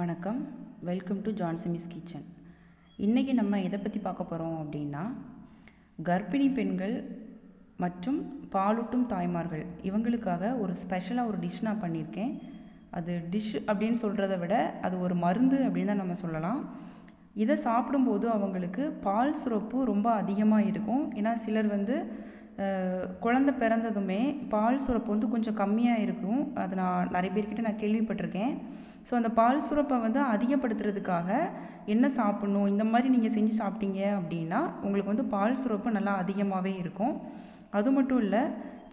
வணக்கம். Welcome to ஜான்சமிஸ் kitchen இன்றைக்கி நம்ம எதை பற்றி பார்க்க போகிறோம் அப்படின்னா கர்ப்பிணி பெண்கள் மற்றும் பாலூட்டும் தாய்மார்கள் இவங்களுக்காக ஒரு ஸ்பெஷலாக ஒரு டிஷ் நான் பண்ணியிருக்கேன். அது டிஷ் அப்படின்னு சொல்கிறத விட அது ஒரு மருந்து அப்படின்னு தான் நம்ம சொல்லலாம். இதை சாப்பிடும்போது அவங்களுக்கு பால் சுரப்பு ரொம்ப அதிகமாக இருக்கும். ஏன்னா சிலர் வந்து குழந்த குழந்தை பிறந்ததுமே பால் சுரப்பு வந்து கொஞ்சம் கம்மியாக இருக்கும். அது நான் நிறைய பேர்கிட்ட நான் கேள்விப்பட்டிருக்கேன். ஸோ அந்த பால் சுரப்பை வந்து அதிகப்படுத்துறதுக்காக என்ன சாப்பிட்ணும்? இந்த மாதிரி நீங்கள் செஞ்சு சாப்பிட்டீங்க அப்படின்னா உங்களுக்கு வந்து பால் சுரப்பு நல்லா அதிகமாகவே இருக்கும். அது மட்டும் இல்லை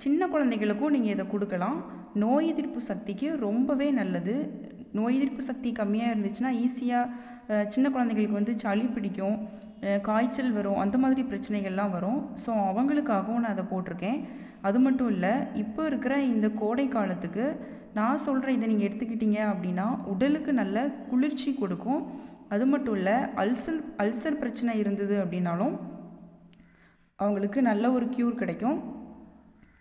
சின்ன குழந்தைகளுக்கும் நீங்கள் இதை கொடுக்கலாம். நோய் எதிர்ப்பு சக்திக்கு ரொம்பவே நல்லது. நோய் எதிர்ப்பு சக்தி கம்மியாக இருந்துச்சுன்னா ஈஸியாக சின்ன குழந்தைகளுக்கு வந்து சளி பிடிக்கும் காய்ச்சல் வரும் அந்த மாதிரி பிரச்சனைகள்லாம் வரும். ஸோ அவங்களுக்காகவும் நான் அதை போட்டிருக்கேன். அது மட்டும் இல்லை இப்போ இருக்கிற இந்த கோடை காலத்துக்கு நான் சொல்கிற இதை நீங்கள் எடுத்துக்கிட்டீங்க அப்படின்னா உடலுக்கு நல்ல குளிர்ச்சி கொடுக்கும். அது மட்டும் இல்லை அல்சர் அல்சர் பிரச்சனை இருந்தது அப்படின்னாலும் அவங்களுக்கு நல்ல ஒரு க்யூர் கிடைக்கும்.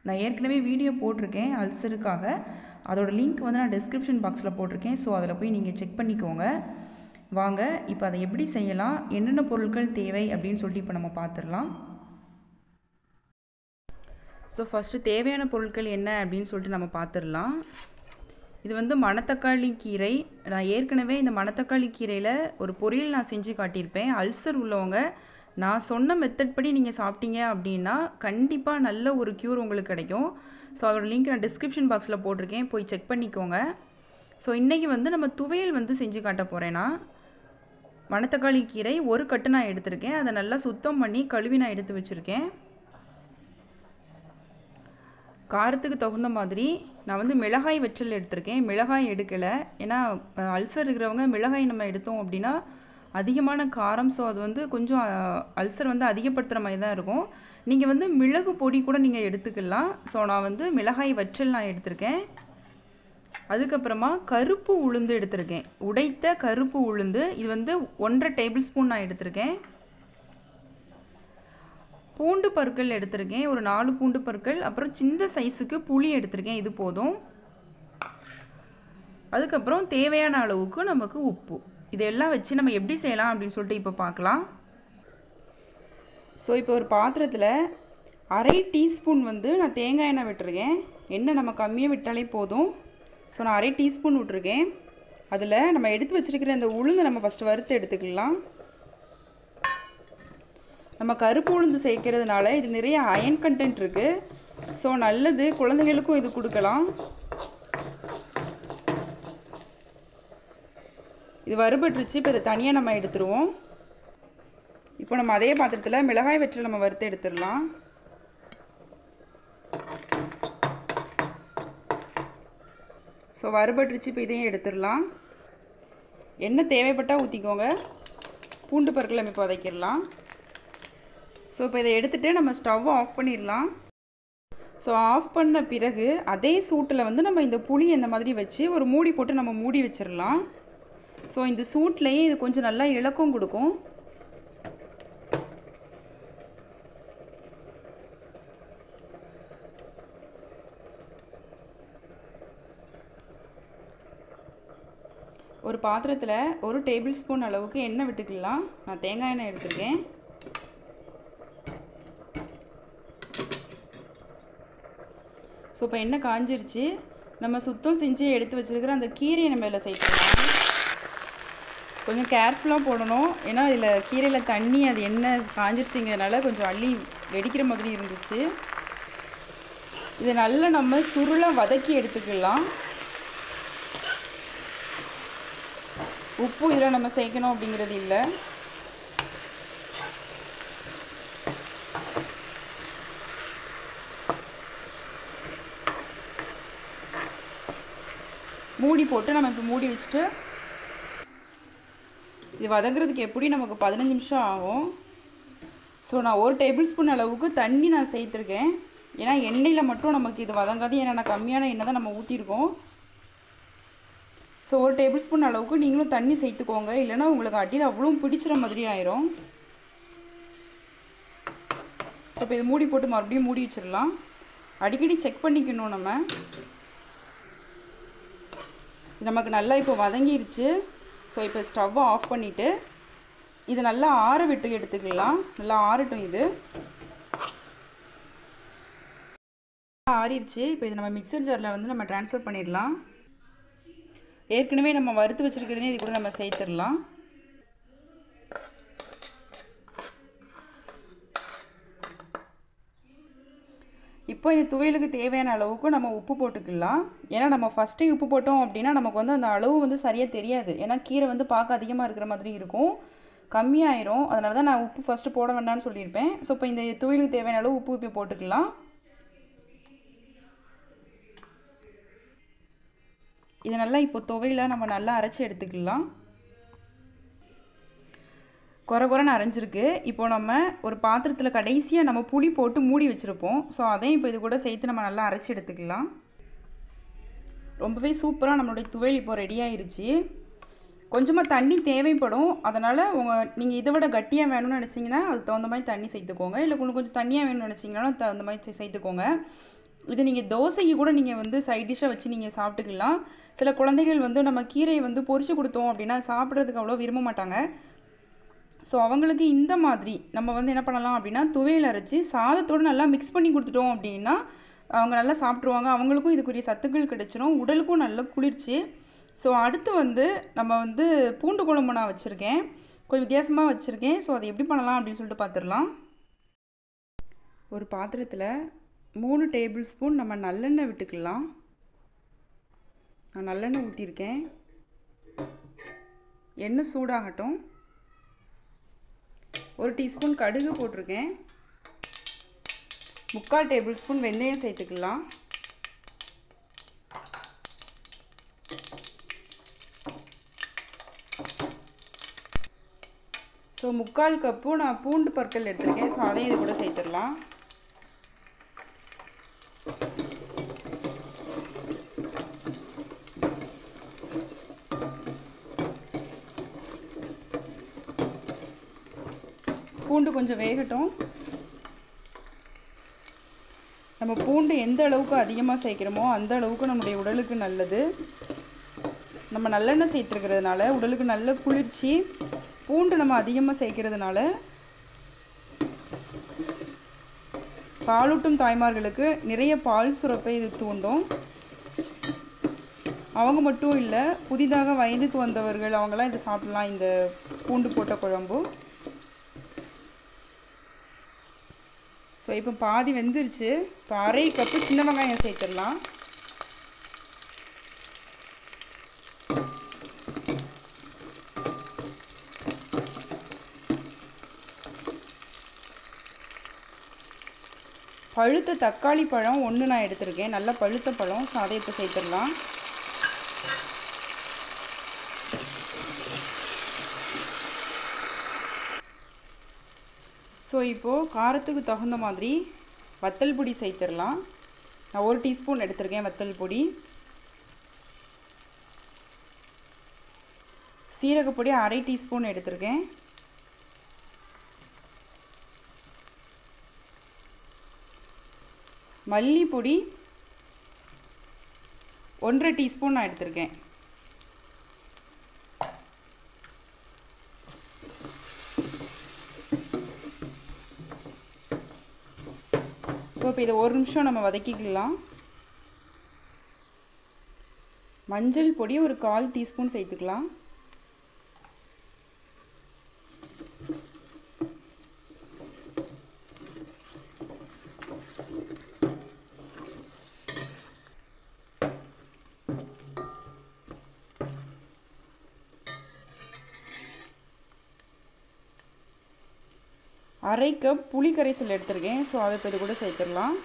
நான் ஏற்கனவே வீடியோ போட்டிருக்கேன் அல்சருக்காக. அதோட லிங்க் வந்து நான் டிஸ்கிரிப்ஷன் பாக்ஸில் போட்டிருக்கேன். ஸோ அதில் போய் நீங்கள் செக் பண்ணிக்கோங்க. வாங்க இப்போ அதை எப்படி செய்யலாம்? என்னென்ன பொருட்கள் தேவை அப்படின்னு சொல்லிட்டு இப்போ நம்ம பார்த்துடலாம். ஸோ ஃபஸ்ட்டு தேவையான பொருட்கள் என்ன அப்படின்னு சொல்லிட்டு நம்ம பார்த்துடலாம். இது வந்து மணத்தக்காளி கீரை. நான் ஏற்கனவே இந்த மணத்தக்காளி கீரையில் ஒரு பொரியல் நான் செஞ்சு காட்டியிருப்பேன். அல்சர் உள்ளவங்க நான் சொன்ன மெத்தட் படி நீங்கள் சாப்பிட்டீங்க அப்படின்னா கண்டிப்பாக நல்ல ஒரு க்யூர் உங்களுக்கு கிடைக்கும். ஸோ அதோட லிங்க் நான் டிஸ்கிரிப்ஷன் பாக்ஸில் போட்டிருக்கேன். போய் செக் பண்ணிக்கோங்க. ஸோ இன்றைக்கி வந்து நம்ம துவையல் வந்து செஞ்சு காட்ட போகிறேன்னா மணத்தக்காளி கீரை ஒரு கட்டு நான் எடுத்திருக்கேன். அதை நல்லா சுத்தம் பண்ணி கழுவி நான் எடுத்து வச்சுருக்கேன். காரத்துக்கு தகுந்த மாதிரி நான் வந்து மிளகாய் வெற்றல் எடுத்திருக்கேன். மிளகாய் எடுக்கலை. ஏன்னா அல்சர் இருக்கிறவங்க மிளகாய் நம்ம எடுத்தோம் அப்படின்னா அதிகமான காரம் ஸோ அது வந்து கொஞ்சம் அல்சர் வந்து அதிகப்படுத்துகிற மாதிரி தான் இருக்கும். நீங்கள் வந்து மிளகு பொடி கூட நீங்கள் எடுத்துக்கலாம். ஸோ நான் வந்து மிளகாய் வற்றல் நான் எடுத்திருக்கேன். அதுக்கப்புறமா கருப்பு உளுந்து எடுத்திருக்கேன். உடைத்த கருப்பு உளுந்து இது வந்து ஒன்றரை டேபிள் ஸ்பூன் நான் எடுத்திருக்கேன். பூண்டு பற்கள் எடுத்திருக்கேன். ஒரு நாலு பூண்டு பற்கள் அப்புறம் சின்ன சைஸுக்கு புளி எடுத்திருக்கேன். இது போதும். அதுக்கப்புறம் தேவையான அளவுக்கு நமக்கு உப்பு. இதெல்லாம் வச்சு நம்ம எப்படி செய்யலாம் அப்படின்னு சொல்லிட்டு இப்போ பார்க்கலாம். ஸோ இப்போ ஒரு பாத்திரத்தில் அரை டீஸ்பூன் வந்து நான் தேங்காய் எண்ணெய் விட்டுருக்கேன். எண்ணெய் நம்ம கம்மியாக விட்டாலே போதும். ஸோ நான் அரை டீஸ்பூன் விட்டுருக்கேன். அதில் நம்ம எடுத்து வச்சிருக்கிற இந்த உளுந்து நம்ம ஃபஸ்ட்டு வறுத்து எடுத்துக்கலாம். நம்ம கருப்பு உளுந்து சேர்க்கறதுனால இது நிறைய அயன் கண்டென்ட் இருக்குது ஸோ நல்லது. குழந்தைகளுக்கும் இது கொடுக்கலாம். இது வறுபட்டுருச்சு. இப்போ இதை தனியாக நம்ம எடுத்துருவோம். இப்போ நம்ம அதே பாத்திரத்தில் மிளகாய் வெற்றில் நம்ம வறுத்து எடுத்துடலாம். ஸோ வறுபட்டுருச்சு. இப்போ இதையும் எடுத்துடலாம். எண்ணெய் தேவைப்பட்டால் ஊற்றிக்கோங்க பூண்டு பற்களை இப்போ வதக்கிடலாம் ஸோ இப்போ இதை எடுத்துகிட்டு நம்ம ஸ்டவ் ஆஃப் பண்ணிடலாம். ஸோ ஆஃப் பண்ண பிறகு அதே சூட்டில் வந்து நம்ம இந்த புளி இந்த மாதிரி வச்சு ஒரு மூடி போட்டு நம்ம மூடி வச்சிடலாம். ஸோ இந்த சூட்லேயே இது கொஞ்சம் நல்லா இலக்கம் கொடுக்கும். ஒரு பாத்திரத்தில் ஒரு டேபிள் ஸ்பூன் அளவுக்கு எண்ணெய் விட்டுக்கலாம். நான் தேங்காய் எண்ணெய் எடுத்துருக்கேன். ஸோ இப்போ எண்ணெய் காஞ்சிருச்சு? நம்ம சுத்தம் செஞ்சு எடுத்து வச்சிருக்கிற அந்த கீரையை நம்ம இதில் சேர்த்துக்கலாம். கொஞ்சம் கேர்ஃபுல்லாக போடணும். ஏன்னா இதில் கீரையில் தண்ணி அது எண்ணெய் காஞ்சிருச்சுங்கிறதுனால கொஞ்சம் அள்ளி வெடிக்கிற மாதிரி இருந்துச்சு. இதை நல்லா நம்ம சுருளாக வதக்கி எடுத்துக்கலாம். உப்பு இதில் நம்ம சேர்க்கணும் அப்படிங்கிறது இல்லை. மூடி போட்டு நம்ம இப்போ மூடி வச்சுட்டு இது வதங்குறதுக்கு எப்படி நமக்கு பதினஞ்சு நிமிஷம் ஆகும். ஸோ நான் ஒரு டேபிள் ஸ்பூன் அளவுக்கு தண்ணி நான் சேர்த்துருக்கேன். ஏன்னா எண்ணெயில் மட்டும் நமக்கு இது வதங்காது. ஏன்னா கம்மியான எண்ணெய் தான் நம்ம ஊற்றிருக்கோம் ஸோ ஒரு டேபிள் ஸ்பூன் அளவுக்கு நீங்களும் தண்ணி சேர்த்துக்கோங்க. இல்லைன்னா உங்களுக்கு அடியில் அவ்வளோ பிடிச்சிற மாதிரி ஆயிரும். ஸோ இப்போ இது மூடி போட்டு மறுபடியும் மூடி வச்சிடலாம். அடிக்கடி செக் பண்ணிக்கணும் நம்ம. நமக்கு நல்லா இப்போ வதங்கிருச்சு. ஸோ இப்போ ஸ்டவ்வை ஆஃப் பண்ணிவிட்டு இது நல்லா ஆற விட்டு எடுத்துக்கலாம். நல்லா ஆறட்டும் இது. ஆறிடுச்சு இப்போ இது நம்ம மிக்சர் ஜாரில் வந்து நம்ம ட்ரான்ஸ்ஃபர் பண்ணிடலாம். ஏற்கனவே நம்ம வறுத்து வச்சுருக்கிறதே இது கூட நம்ம சேர்த்துடலாம். இப்போ இந்த துவையலுக்கு தேவையான அளவுக்கு நம்ம உப்பு போட்டுக்கலாம். ஏன்னா நம்ம ஃபஸ்ட்டே உப்பு போட்டோம் அப்படின்னா நமக்கு வந்து அந்த அளவு வந்து சரியாக தெரியாது. ஏன்னா கீரை வந்து பார்க்க அதிகமாக இருக்கிற மாதிரி இருக்கும். கம்மியாயிரும். அதனால தான் நான் உப்பு ஃபஸ்ட்டு போட வேண்டாம்னு சொல்லியிருப்பேன். ஸோ இப்போ இந்த துவையலுக்கு தேவையான அளவு உப்பு இப்போ போட்டுக்கலாம். இதை நல்லா இப்போ துவையில் நம்ம நல்லா அரைச்சி எடுத்துக்கலாம். குறை குறைன்னு அரைஞ்சிருக்கு. இப்போ நம்ம ஒரு பாத்திரத்தில் கடைசியாக நம்ம புளி போட்டு மூடி வச்சுருப்போம். ஸோ அதையும் இப்போ இது கூட சேர்த்து நம்ம நல்லா அரைச்சி எடுத்துக்கலாம். ரொம்பவே சூப்பராக நம்மளுடைய துவையல் இப்போ ரெடி ஆயிருச்சு. கொஞ்சமாக தண்ணி தேவைப்படும். அதனால் உங்கள் நீங்கள் இதை விட கட்டியாக வேணும்னு நினச்சிங்கன்னா அதுக்கு தகுந்த மாதிரி தண்ணி சேர்த்துக்கோங்க. இல்லை கொஞ்சம் கொஞ்சம் தண்ணியாக வேணும்னு நினச்சிங்கனாலும் தகுந்த மாதிரி சேர்த்துக்கோங்க. இது நீங்கள் தோசைக்கு கூட நீங்கள் வந்து சைட் டிஷ்ஷாக வச்சு நீங்கள் சாப்பிட்டுக்கலாம். சில குழந்தைகள் வந்து நம்ம கீரையை வந்து பொறிச்சு கொடுத்தோம் அப்படின்னா சாப்பிட்றதுக்கு அவ்வளோ விரும்ப மாட்டாங்க. ஸோ அவங்களுக்கு இந்த மாதிரி நம்ம வந்து என்ன பண்ணலாம் அப்படின்னா துவையில் அரைச்சி சாதத்தோடு நல்லா மிக்ஸ் பண்ணி கொடுத்துட்டோம் அப்படின்னா அவங்க நல்லா சாப்பிட்ருவாங்க அவங்களுக்கும் இதுக்குரிய சத்துக்கள் கிடைச்சிரும். உடலுக்கும் நல்ல குளிர்ச்சி. ஸோ அடுத்து வந்து நம்ம வந்து பூண்டு குழம்பு நான் வச்சுருக்கேன். கொஞ்சம் வித்தியாசமாக வச்சுருக்கேன். ஸோ அதை எப்படி பண்ணலாம் அப்படின்னு சொல்லிட்டு பார்த்துடலாம் ஒரு பாத்திரத்தில் மூணு டேபிள் ஸ்பூன் நம்ம நல்லெண்ணெய் விட்டுக்கலாம். நான் நல்லெண்ணெய் ஊற்றிருக்கேன் எண்ணெய் சூடாகட்டும். ஒரு டீஸ்பூன் கடுகு போட்டிருக்கேன். முக்கால் டேபிள் ஸ்பூன் வெந்தயம் சேர்த்துக்கலாம். ஸோ முக்கால் கப்பும் நான் பூண்டு பற்கள் எடுத்திருக்கேன். ஸோ அதையும் இது கூட சேர்த்துடலாம். பூண்டு கொஞ்சம் வேகட்டும். நம்ம பூண்டு எந்த அளவுக்கு அதிகமாக சேர்க்குறோமோ அந்த அளவுக்கு நம்முடைய உடலுக்கு நல்லது. நம்ம நல்லெண்ணெய் சேர்த்துருக்கிறதுனால உடலுக்கு நல்ல குளிர்ச்சி பூண்டு நம்ம அதிகமாக சேர்க்கறதுனால பாலூட்டும் தாய்மார்களுக்கு நிறைய பால் சுரப்பை இது தூண்டும். அவங்க மட்டும் இல்லை புதிதாக வயதுக்கு வந்தவர்கள் அவங்களாம் இதை சாப்பிடலாம் இந்த பூண்டு போட்ட குழம்பு. ஸோ இப்போ பாதி வெந்துருச்சு. இப்போ அரை கப்பு சின்ன வெங்காயம் சேர்த்துடலாம். பழுத்த தக்காளி பழம் ஒன்று நான் எடுத்திருக்கேன். நல்ல பழுத்த பழம். ஸோ அதை இப்போ சேர்த்துடலாம். ஸோ இப்போது காரத்துக்கு தகுந்த மாதிரி வத்தல் பொடி சேர்த்துடலாம். நான் ஒரு டீஸ்பூன் எடுத்திருக்கேன் வத்தல் பொடி. சீரகப்பொடி அரை டீஸ்பூன் எடுத்திருக்கேன். மல்லிப்பொடி ஒன்றரை டீஸ்பூன் நான் எடுத்திருக்கேன். இப்போ இதை ஒரு நிமிஷம் நம்ம வதக்கிக்கலாம். மஞ்சள் பொடி ஒரு கால் டீஸ்பூன் சேர்த்துக்கலாம். அரை கப் புளி கரைசல் எடுத்திருக்கேன். ஸோ அதை இப்போ இது கூட சேர்த்துடலாம்.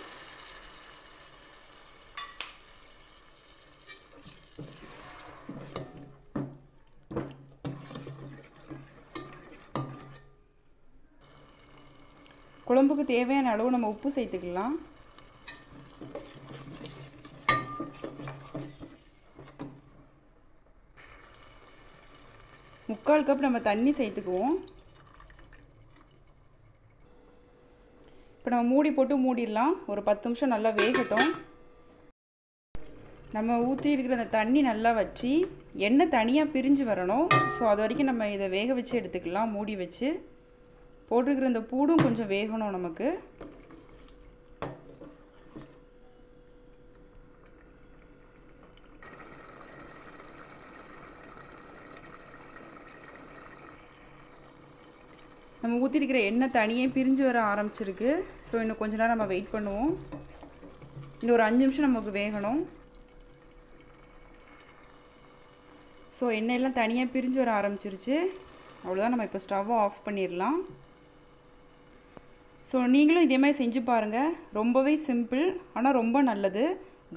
குழம்புக்கு தேவையான அளவு நம்ம உப்பு சேர்த்துக்கலாம். முக்கால் கப் நம்ம தண்ணி சேர்த்துக்குவோம். இப்போ நம்ம மூடி போட்டு மூடிடலாம். ஒரு பத்து நிமிஷம் நல்லா வேகட்டும். நம்ம ஊற்றி இருக்கிற அந்த தண்ணி நல்லா வச்சு எண்ணெய் தனியாக பிரிஞ்சு வரணும். ஸோ அது வரைக்கும் நம்ம இதை வேக வச்சு எடுத்துக்கலாம் மூடி வச்சு. போட்டிருக்கிற இந்த பூடும் கொஞ்சம் வேகணும் நமக்கு. நம்ம ஊற்றிருக்கிற எண்ணெய் தனியே பிரிஞ்சு வர ஆரம்பிச்சிருக்கு. ஸோ இன்னும் கொஞ்ச நேரம் நம்ம வெயிட் பண்ணுவோம். இன்னும் ஒரு அஞ்சு நிமிஷம் நமக்கு வேகணும். ஸோ எண்ணெயெல்லாம் தனியாக பிரிஞ்சு வர ஆரம்பிச்சிருச்சு. அவ்வளோதான் நம்ம இப்போ ஸ்டவ்வை ஆஃப் பண்ணிடலாம். ஸோ நீங்களும் இதே மாதிரி செஞ்சு பாருங்கள் ரொம்பவே சிம்பிள் ஆனால் ரொம்ப நல்லது.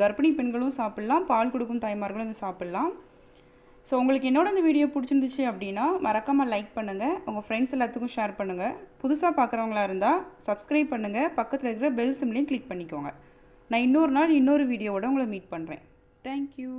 கர்ப்பிணி பெண்களும் சாப்பிட்லாம் பால் கொடுக்கும் தாய்மார்களும் இதை சாப்பிட்லாம். ஸோ உங்களுக்கு என்னோட இந்த வீடியோ பிடிச்சிருந்துச்சு அப்படின்னா மறக்காமல் லைக் பண்ணுங்கள் உங்கள் ஃப்ரெண்ட்ஸ் எல்லாத்துக்கும் ஷேர் பண்ணுங்கள் புதுசாக பார்க்குறவங்களா இருந்தால் சப்ஸ்கிரைப் பண்ணுங்கள் பக்கத்தில் இருக்கிற பெல் சிம்லையும் கிளிக் பண்ணிக்கோங்க. நான் இன்னொரு நாள் இன்னொரு வீடியோவோட உங்களை மீட் பண்ணுறேன் தேங்க்யூ